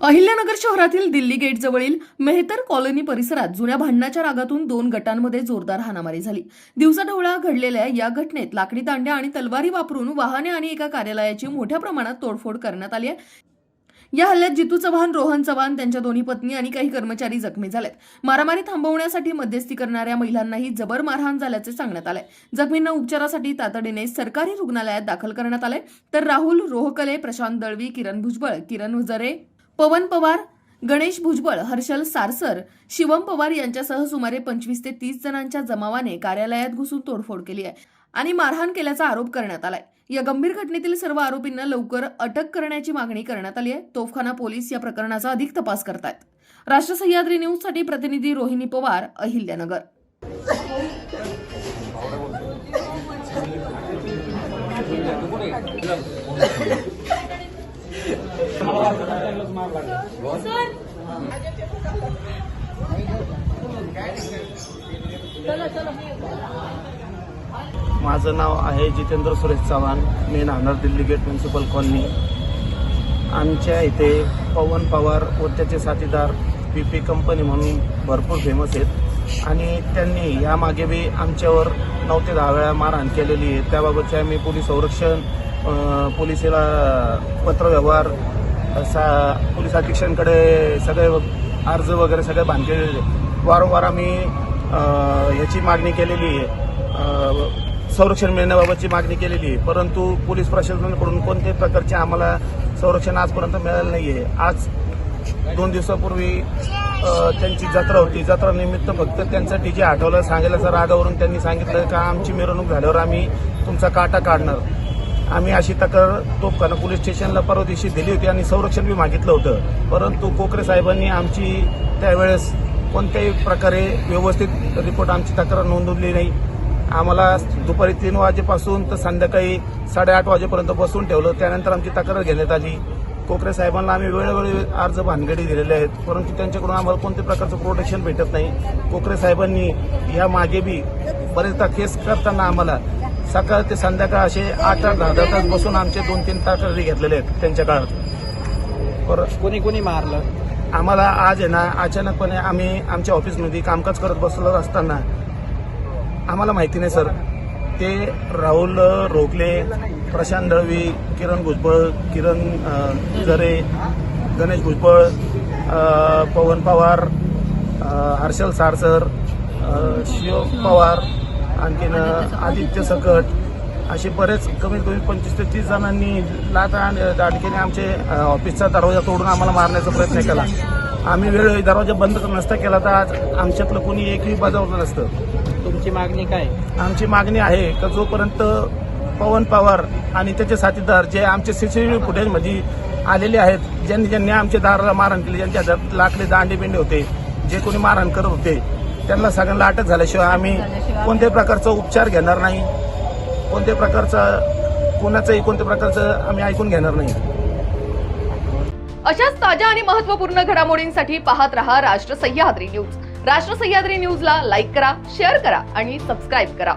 अहिल्यानगर शहरातील दिल्ली गेट जवळील मेहतर कॉलनी परिसरात जुन्या भांडणाच्या रागातून दोन गटांमध्ये जोरदार हाणामारी झाली. दिवसाढवळा घडलेल्या या घटनेत लाकडी दांड्या आणि तलवारी वापरून वाहने आणि एका कार्यालयाची मोठ्या प्रमाणात तोडफोड करण्यात आली आहे. या हल्ल्यात जितू चव्हाण रोहन चव्हाण त्यांच्या दोन्ही पत्नी आणि काही कर्मचारी जखमी झालेत. मारामारी थांबवण्यासाठी मध्यस्थी करणाऱ्या महिलांनाही जबर मारहाण झाल्याचे सांगण्यात आलंय. जखमींना उपचारासाठी तातडीने सरकारी रुग्णालयात दाखल करण्यात आलंय. तर राहुल रोहकले प्रशांत दळवी किरण भुजबळ किरण हुजरे पवन पवार गणेश भुजबळ हर्षल सारसर शिवम पवार यांच्यासह सुमारे पंचवीस ते तीस जणांच्या जमावाने कार्यालयात घुसून तोडफोड केली आहे आणि मारहाण केल्याचा आरोप करण्यात आलाय. या गंभीर घटनेतील सर्व आरोपींना लवकर अटक करण्याची मागणी करण्यात आली आहे. तोफखाना पोलीस या प्रकरणाचा अधिक तपास करतायत. राष्ट्र सह्याद्री न्यूजसाठी प्रतिनिधी रोहिणी पवार अहिल्यानगर. माझं नाव आहे जितेंद्र सुरेश चव्हाण. मी Nanar Delhi gate municipal colony. आमच्या इथे पवन पवार व त्याचे साथीदार पी पी कंपनी म्हणून भरपूर फेमस आहेत. आणि त्यांनी यामागे बी आमच्यावर नऊ ते दहा वेळा मारहाण केलेली आहे. त्याबाबतचे आम्ही पोलीस संरक्षण अं, पोलिसेला पत्रव्यवहार सा पोलीस अधीक्षकांकडे सगळे अर्ज वगैरे सगळे बांधलेले वारंवार आम्ही ह्याची याची मागणी केलेली आहे. संरक्षण मिळण्याबाबतची मागणी केलेली आहे. परंतु पोलीस प्रशासनाकडून कोणत्याही प्रकारचे आम्हाला संरक्षण आजपर्यंत मिळालं नाही आहे आज दोन दिवसापूर्वी त्यांची जत्रा होती. जत्रा निमित्त फक्त त्यांचं डीजे आठवलं सांगायला रागावरून त्यांनी सांगितलं का आमची मिरवणूक झाल्यावर आम्ही तुमचा काटा काढणार. आम्ही अशी तक्रार तोफखाना पोलीस स्टेशनला परवा दिवशी दिली होती आणि संरक्षण बी मागितलं होतं. परंतु कोकरे साहेबांनी आमची त्यावेळेस कोणत्याही प्रकारे व्यवस्थित रिपोर्ट आमची तक्रार नोंदवली नाही. आम्हाला दुपारी तीन वाजेपासून तर संध्याकाळी साडेआठ वाजेपर्यंत बसून ठेवलं. त्यानंतर आमची तक्रार घेण्यात आली. कोकरे साहेबांना आम्ही वेळोवेळी अर्ज भानगडी दिलेले आहेत. परंतु त्यांच्याकडून आम्हाला कोणत्या प्रकारचं प्रोटेक्शन भेटत नाही. कोकरे साहेबांनी या मागे बी बरेचदा केस करताना आम्हाला सकाळ ते संध्याकाळ असे आठ आठ दहा दहा तास बसून आमचे दोन तीन तक्रारी घेतलेले आहेत त्यांच्या काळात. परत कोणी कोणी मारलं? आम्हाला आज आहे ना अचानकपणे आम्ही आमच्या ऑफिसमध्ये कामकाज करत बसलो असताना आम्हाला माहिती नाही सर. ते राहुल रोकले प्रशांत दळवी किरण भुजबळ किरण जरे गणेश भुजबळ पवन पवार हर्षल सारसर शिव पवार आणखीन आदित्य सकट असे बरेच कमीत कमी पंचवीस ते तीस जणांनी लाट आणि दाटकेने आमचे ऑफिसचा दरवाजा तोडून आम्हाला मारण्याचा प्रयत्न केला. आम्ही वेळ दरवाजा बंद नसता केला तर आज आमच्यातलं कोणी एकही बजावलं नसतं. तुमची मागणी काय? आमची मागणी आहे का जोपर्यंत पवन पवार आणि त्याचे साथीदार जे आमचे सीसीटीव्ही फुटेजमध्ये आलेले आहेत ज्यांनी ज्यांनी आमच्या दाराला मारहाण केली ज्यांच्या लाकडे दांडे बिंडे होते जे कोणी मारहाण करत होते त्यांना सगळ्यांना अटक झाल्याशिवाय आम्ही कोणत्याही प्रकारचा उपचार घेणार नाही. कोणत्याही प्रकारचा कोणाचंही कोणत्या प्रकारचं आम्ही ऐकून घेणार नाही. अशाच ताज्या आणि महत्त्वपूर्ण घडामोडींसाठी पाहत रहा राष्ट्र सह्याद्री न्यूज. राष्ट्र सह्याद्री न्यूजला लाईक करा शेअर करा आणि सबस्क्राईब करा.